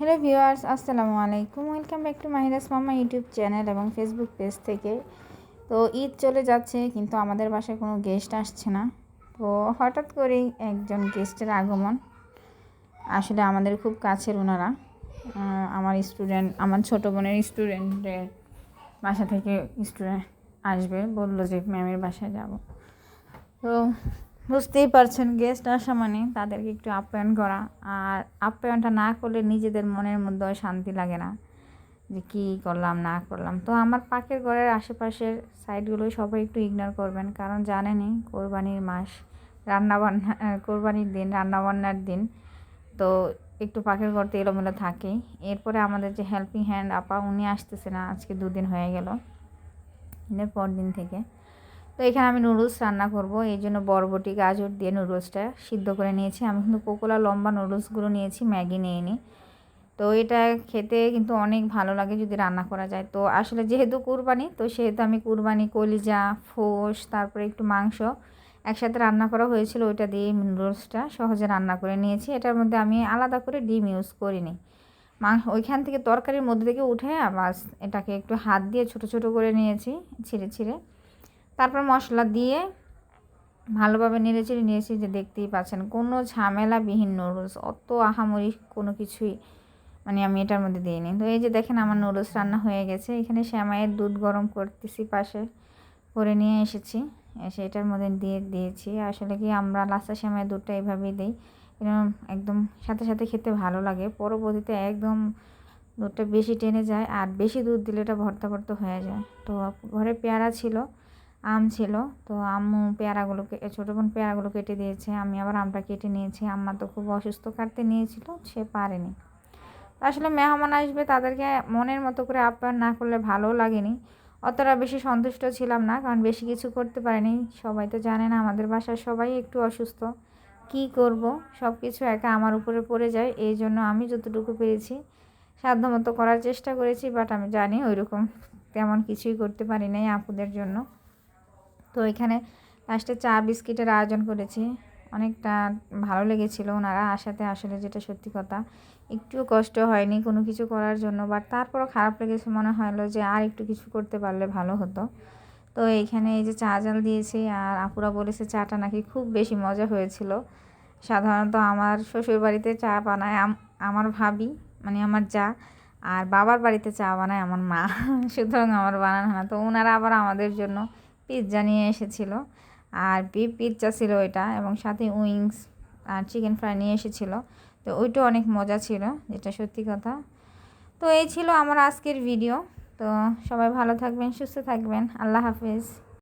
Hello viewers, আসসালামু আলাইকুম। Welcome back to মাহিরাস মামা ইউটিউব চ্যানেল এবং ফেসবুক পেজ থেকে। তো ঈদ চলে যাচ্ছে, কিন্তু আমাদের বাসায় কোনো গেস্ট আসছে না। তো হঠাৎ করেই একজন গেস্টের আগমন। আসলে আমাদের খুব কাছের ওনারা আমার স্টুডেন্ট আমার ছোটো বোনের স্টুডেন্টের বাসা থেকে স্টুডেন্ট আসবে। বলল যে ম্যামের বাসায় যাব। তো বুঝতেই পারছেন গেস্ট আসা মানে তাদেরকে একটু আপ্যায়ন করা। আর আপ্যায়নটা না করলে নিজেদের মনের মধ্যেও শান্তি লাগে না যে কী করলাম, না করলাম। তো আমার পাকের ঘরের আশেপাশের সাইডগুলো সবাই একটু ইগনোর করবেন, কারণ জানেনই কোরবানির মাস, রান্নাবান্না কোরবানির দিন, রান্নাবান্নার দিন। তো একটু পাকের ঘর তো এলোমেলো থাকেই। এরপরে আমাদের যে হেল্পিং হ্যান্ড আপা, উনি আসতেছে না, আজকে দুদিন হয়ে গেল। এর পর দিন থেকে। তো এখানে আমি নুডলস রান্না করব। এই জন্য বরবটি, গাজর দিয়ে নুডলসটা সিদ্ধ করে নিয়েছি। আমি কিন্তু কোকোলা, লম্বা নুডলসগুলো নিয়েছি, ম্যাগি নিয়ে নিই তো এটা খেতে কিন্তু অনেক ভালো লাগে যদি রান্না করা যায়। তো আসলে যেহেতু কুরবানি, তো সেহেতু আমি কুরবানি, কলিজা, ফোস, তারপরে একটু মাংস একসাথে রান্না করা হয়েছিল। ওইটা দিয়ে নুডলসটা সহজে রান্না করে নিয়েছি। এটার মধ্যে আমি আলাদা করে ডিম ইউজ করিনি। মাংস ওইখান থেকে তরকারির মধ্যে থেকে উঠে আবার এটাকে একটু হাত দিয়ে ছোট ছোট করে নিয়েছি, ছিঁড়ে ছিঁড়ে। তারপর মশলা দিয়ে ভালোভাবে নেড়ে চেড়ে নিয়েছি যে দেখতেই পাচ্ছেন। কোনো ঝামেলাবিহীন নুডলস অত আহামরি কোনো কিছুই মানে আমি এটার মধ্যে দিইনি। তো এই যে দেখেন আমার নুডলস রান্না হয়ে গেছে। এখানে শ্যামাইয়ের দুধ গরম করতেছি, পাশে করে নিয়ে এসেছি। এসে এটার মধ্যে দিয়ে দিয়েছি। আসলে কি আমরা লাস্টা শ্যামাইয়ের দুধটা এইভাবেই দিই। এরকম একদম সাথে সাথে খেতে ভালো লাগে। পরবর্তীতে একদম দুধটা বেশি টেনে যায় আর বেশি দুধ দিলে এটা ভর্তা ভর্তা হয়ে যায়। তো ঘরে পেয়ারা ছিল আম ছিল। তো আম্মু পেয়ারাগুলোকে, ছোটো বোন পেয়ারাগুলো কেটে দিয়েছে। আমি আবার আমটা কেটে নিয়েছি। আম্মা তো খুব অসুস্থ কাটতে নিয়েছিল, সে পারেনি। আসলে মেহমান আসবে, তাদেরকে মনের মতো করে আপ্যায়ন না করলে ভালোও লাগেনি। অতটা বেশি সন্তুষ্ট ছিলাম না, কারণ বেশি কিছু করতে পারিনি। সবাই তো জানে না, আমাদের বাসায় সবাই একটু অসুস্থ। কি করব? সব কিছু একা আমার উপরে পড়ে যায়, এই জন্য আমি যতটুকু পেরেছি, সাধ্যমতো করার চেষ্টা করেছি বাট আমি জানি ওই রকম তেমন কিছুই করতে পারি নাই আপুদের জন্য। তো এখানে লাস্টে চা বিস্কিটের আয়োজন করেছি। অনেকটা ভালো লেগেছিল ওনারা আসাতে আসলে যেটা সত্যি কথা। একটুও কষ্ট হয়নি কোনো কিছু করার জন্য বাট তারপরও খারাপ লেগেছে মনে হলো যে আর একটু কিছু করতে পারলে ভালো হতো। তো এইখানে এই যে চা জাল দিয়েছি আর আপুরা বলেছে চাটা নাকি খুব বেশি মজা হয়েছিল। সাধারণত আমার শ্বশুর বাড়িতে চা বানায় আমার ভাবি মানে আমার যা, আর বাবার বাড়িতে চা বানায় আমার মা। সুতরাং আমার বানানো হয় না। তো ওনারা আবার আমাদের জন্য পিৎজা নিয়ে এসেছিল। আর বিফ পিৎজা ছিল ওইটা এবং সাথে উইংস আর চিকেন ফ্রাই নিয়ে এসেছিল। তো ওইটাও অনেক মজা ছিল, যেটা সত্যি কথা। তো এই ছিল আমার আজকের ভিডিও। তো সবাই ভালো থাকবেন, সুস্থ থাকবেন। আল্লাহ হাফিজ।